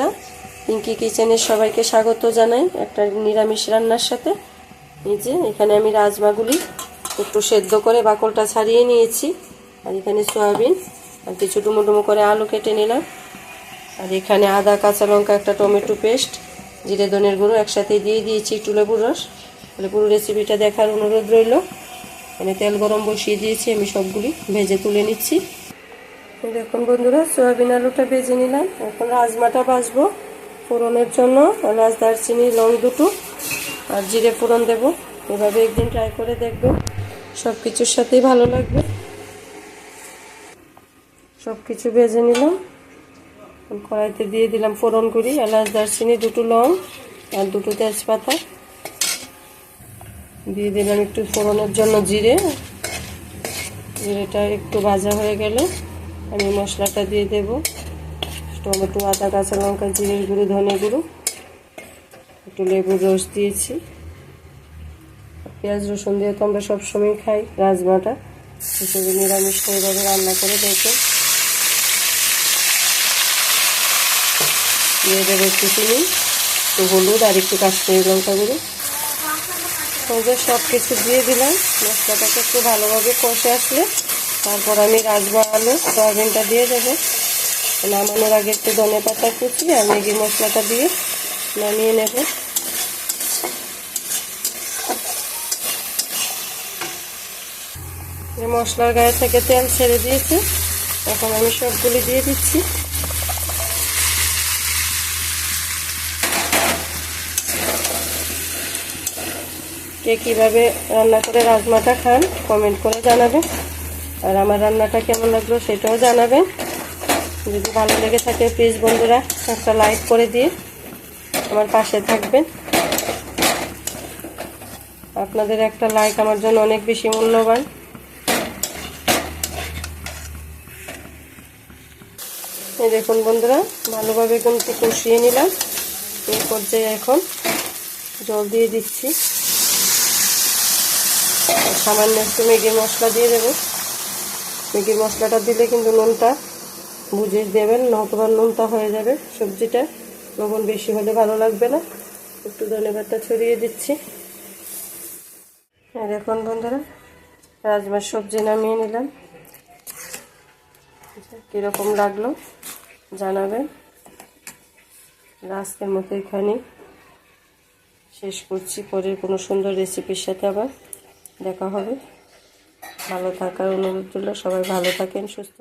বন্ধুরা পিঙ্কি কিচেনের সবাইকে স্বাগত জানাই একটা নিরামিষ রান্নার সাথে। এই যে, এখানে আমি রাজমাগুলি একটু সেদ্ধ করে বাকলটা ছাড়িয়ে নিয়েছি। আর এখানে সয়াবিন আর কিছু ডুমো ডুমো করে আলু কেটে নিলাম। আর এখানে আদা, কাঁচা লঙ্কা, একটা টমেটো পেস্ট, জিরে, ধনের গুঁড়ো একসাথে দিয়ে দিয়েছি একটু লেবুর রস। পুরো রেসিপিটা দেখার অনুরোধ রইল। এখানে তেল গরম বসিয়ে দিয়েছি, আমি সবগুলি ভেজে তুলে নিচ্ছি। দেখুন বন্ধুরা, সয়াবিন আলুটা ভেজে নিলাম। এখন রাজমাটা ভাজবো ফোড়নের জন্য। এলাচ, দারচিনি, লং দুটো আর জিরে ফোড়ন দেবো। এভাবে একদিন ট্রাই করে দেখবে। সব কিছুর সাথেই ভালো লাগবে। সব কিছু ভেজে নিলাম। কড়াইতে দিয়ে দিলাম ফোড়ন করি এলাচ, দারচিনি, দুটো লং আর দুটো তেজপাতা। দিয়ে দিলাম একটু ফোড়নের জন্য জিরে। জিরেটা একটু ভাজা হয়ে গেলে আমি মশলাটা দিয়ে দেব। টমেটো, আদা, কাঁচা লঙ্কা জিরের গুঁড়ো, ধনে গুঁড়ো। একটু লেবুর রস দিয়েছি। পেঁয়াজ, রসুন দিয়ে তো আমরা সবসময় খাই রাজমাটা হিসেবে নিরামিষ এইভাবে রান্না করে দেখে দিয়ে দেবো একটু চিনি, একটু হলুদ আর একটু কাশ্মীরি লঙ্কা গুঁড়ো। সব কিছু দিয়ে দিলাম, মশলাটাকে একটু ভালোভাবে কষে আসলে তারপর আমি রাজমা আলু, সয়াবিনটা দিয়ে দেবো। নামানোর আগে একটু ধনে পাতা কুচি আর ম্যাগি মশলাটা দিয়ে নামিয়ে নেব। মশলার গায়ে থেকে তেল ছেড়ে দিয়েছে। এখন আমি সবগুলি দিয়ে দিচ্ছি। কে কীভাবে রান্না করে রাজমাটা খান, কমেন্ট করে জানাবেন। আর আমার রান্নাটা কেমন লাগল সেটাও জানাবেন। যদি ভালো লেগে থাকে প্লিজ বন্ধুরা, একটা লাইক করে দিয়ে আমার পাশে থাকবেন। আপনাদের একটা লাইক আমার জন্য অনেক বেশি মূল্যবান। এই দেখুন বন্ধুরা, ভালোভাবে কিন্তু কষিয়ে নিলাম। এই পর্যায়ে এখন জল দিয়ে দিচ্ছি। সামান্য একটু ম্যাগি মশলা দিয়ে দেবো। ম্যাগি মশলাটা দিলে কিন্তু নুনটা বুঝে দেবেন নতুবা নুনটা হয়ে যাবে সবজিটা। লবণ বেশি হলে ভালো লাগবে না। একটু ধনেপাতা ছড়িয়ে দিচ্ছি। আর এখন বন্ধুরা, রাজমার সবজি নামিয়ে নিলাম। কীরকম লাগল জানাবেন। আজকের মতো এখানে শেষ করছি। পরের কোনো সুন্দর রেসিপির সাথে আবার দেখা হবে। ভালো থাকার অনুরোধ রইল। সবাই ভালো থাকেন সুস্থ